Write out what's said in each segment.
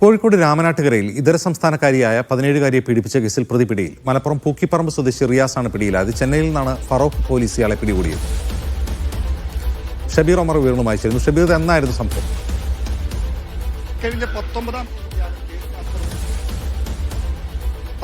കോഴിക്കോട് രാമനാട്ടുകരയിൽ ഇതര സംസ്ഥാനക്കാരിയായ പതിനേഴുകാരിയെ പീഡിപ്പിച്ച കേസിൽ പ്രതി പിടിയിൽ. മലപ്പുറം പൂക്കിപ്പറമ്പ് സ്വദേശി റിയാസാണ് പിടിയിലായത്. ചെന്നൈയിൽ നിന്നാണ് ഫറോക്ക് പോലീസ് ഇയാളെ പിടികൂടിയത്. ഷബീർ ഒമർ വിവരണം ചേരുന്നു. ഷബീർ എന്നായിരുന്നു സംഭവം? കഴിഞ്ഞ പത്തൊമ്പതാം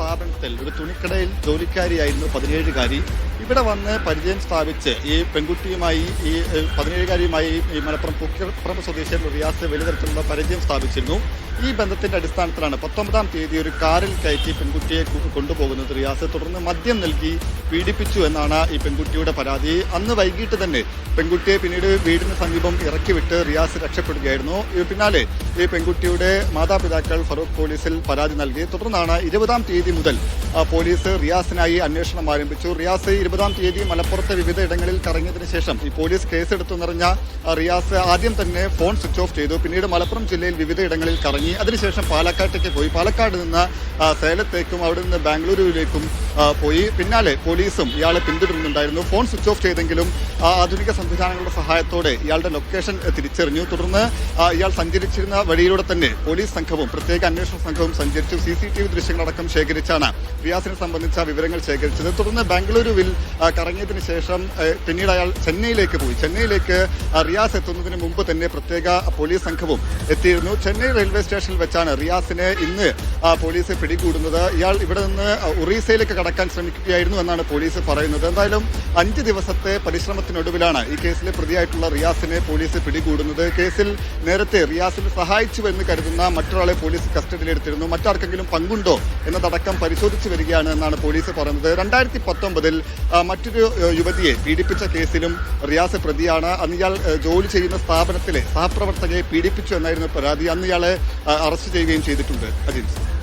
സ്ഥാപനത്തിൽ ഒരു തുണിക്കടയിൽ ജോലിക്കാരിയായിരുന്നു പതിനേഴുകാരി. ഇവിടെ വന്ന് പരിചയം സ്ഥാപിച്ച് ഈ പെൺകുട്ടിയുമായി ഈ പതിനേഴുകാരിയുമായി ഈ മലപ്പുറം പൂക്കപ്പുറം സ്വദേശിയായ റിയാസ് വലിയ തരത്തിലുള്ള പരിചയം സ്ഥാപിച്ചിരുന്നു. ഈ ബന്ധത്തിന്റെ അടിസ്ഥാനത്തിലാണ് പത്തൊമ്പതാം തീയതി ഒരു കാറിൽ കയറ്റി പെൺകുട്ടിയെ കൊണ്ടുപോകുന്നത് റിയാസ്. തുടർന്ന് മദ്യം നൽകി പീഡിപ്പിച്ചു എന്നാണ് ഈ പെൺകുട്ടിയുടെ പരാതി. അന്ന് വൈകിട്ട് തന്നെ പെൺകുട്ടിയെ പിന്നീട് വീടിന് സമീപം ഇറക്കി വിട്ട് റിയാസ് രക്ഷപ്പെടുകയായിരുന്നു. പിന്നാലെ ഈ പെൺകുട്ടിയുടെ മാതാപിതാക്കൾ ഫറൂഖ് പോലീസിൽ പരാതി നൽകി. തുടർന്നാണ് ഇരുപതാം തീയതി മുതൽ പോലീസ് റിയാസിനായി അന്വേഷണം ആരംഭിച്ചു. റിയാസ് ഇരുപതാം തീയതി മലപ്പുറത്തെ വിവിധ ഇടങ്ങളിൽ കറങ്ങിയതിന് ശേഷം ഈ പോലീസ് കേസെടുത്തു നിറഞ്ഞ റിയാസ് ആദ്യം തന്നെ ഫോൺ സ്വിച്ച് ഓഫ് ചെയ്തു. പിന്നീട് മലപ്പുറം ജില്ലയിൽ വിവിധ ഇടങ്ങളിൽ കറങ്ങി. അതിനുശേഷം പാലക്കാട്ടേക്ക് പോയി. പാലക്കാട് നിന്ന് സേലത്തേക്കും അവിടെ നിന്ന് ബാംഗ്ലൂരുവിലേക്കും പോയി. പിന്നാലെ പോലീസും ഇയാളെ പിന്തുടരുന്നുണ്ടായിരുന്നു ഫോൺ സ്വിച്ച് ഓഫ് ചെയ്തെങ്കിലും ആധുനിക സംവിധാനങ്ങളുടെ സഹായത്തോടെ ഇയാളുടെ ലൊക്കേഷൻ തിരിച്ചറിഞ്ഞു. തുടർന്ന് ഇയാൾ സഞ്ചരിച്ചിരുന്ന വഴിയിലൂടെ തന്നെ പോലീസ് സംഘവും പ്രത്യേക അന്വേഷണ സംഘവും സഞ്ചരിച്ചു. സി സി ടി വി ദൃശ്യങ്ങളടക്കം ശേഖരിച്ചാണ് റിയാസിനെ സംബന്ധിച്ച വിവരങ്ങൾ ശേഖരിച്ചത്. തുടർന്ന് ബാംഗ്ലൂരുവിൽ കറങ്ങിയതിന് ശേഷം പിന്നീട് അയാൾ ചെന്നൈയിലേക്ക് പോയി. ചെന്നൈയിലേക്ക് റിയാസ് എത്തുന്നതിന് മുമ്പ് തന്നെ പ്രത്യേക പോലീസ് സംഘവും എത്തിയിരുന്നു. ചെന്നൈ റെയിൽവേ സ്റ്റേഷനിൽ വെച്ചാണ് റിയാസിനെ ഇന്ന് പോലീസ് പിടികൂടുന്നത്. ഇയാൾ ഇവിടെ നിന്ന് ഒറീസയിലേക്ക് കടക്കാൻ ശ്രമിക്കുകയായിരുന്നു എന്നാണ് പോലീസ് പറയുന്നത്. എന്തായാലും അഞ്ച് ദിവസത്തെ പരിശ്രമത്തിനൊടുവിലാണ് ഈ കേസിലെ പ്രതിയായിട്ടുള്ള റിയാസിനെ പോലീസ് പിടികൂടുന്നത്. കേസിൽ നേരത്തെ റിയാസിനെ സഹായിച്ചു എന്ന് കരുതുന്ന മറ്റൊരാളെ പോലീസ് കസ്റ്റഡിയിലെടുത്തിരുന്നു. മറ്റാർക്കെങ്കിലും പങ്കുണ്ടോ എന്നതടക്കം പരിശോധിച്ചു വരികയാണ് എന്നാണ് പോലീസ് പറയുന്നത്. രണ്ടായിരത്തി പത്തൊമ്പതിൽ മറ്റൊരു യുവതിയെ പീഡിപ്പിച്ച കേസിലും റിയാസ് പ്രതിയാണ്. അന്ന് ഇയാൾ ജോലി ചെയ്യുന്ന സ്ഥാപനത്തിലെ സഹപ്രവർത്തകയെ പീഡിപ്പിച്ചു എന്നായിരുന്നു പരാതി. അന്ന് ഇയാളെ അറസ്റ്റ് ചെയ്യുകയും ചെയ്തിട്ടുണ്ട്. അജിൻസ്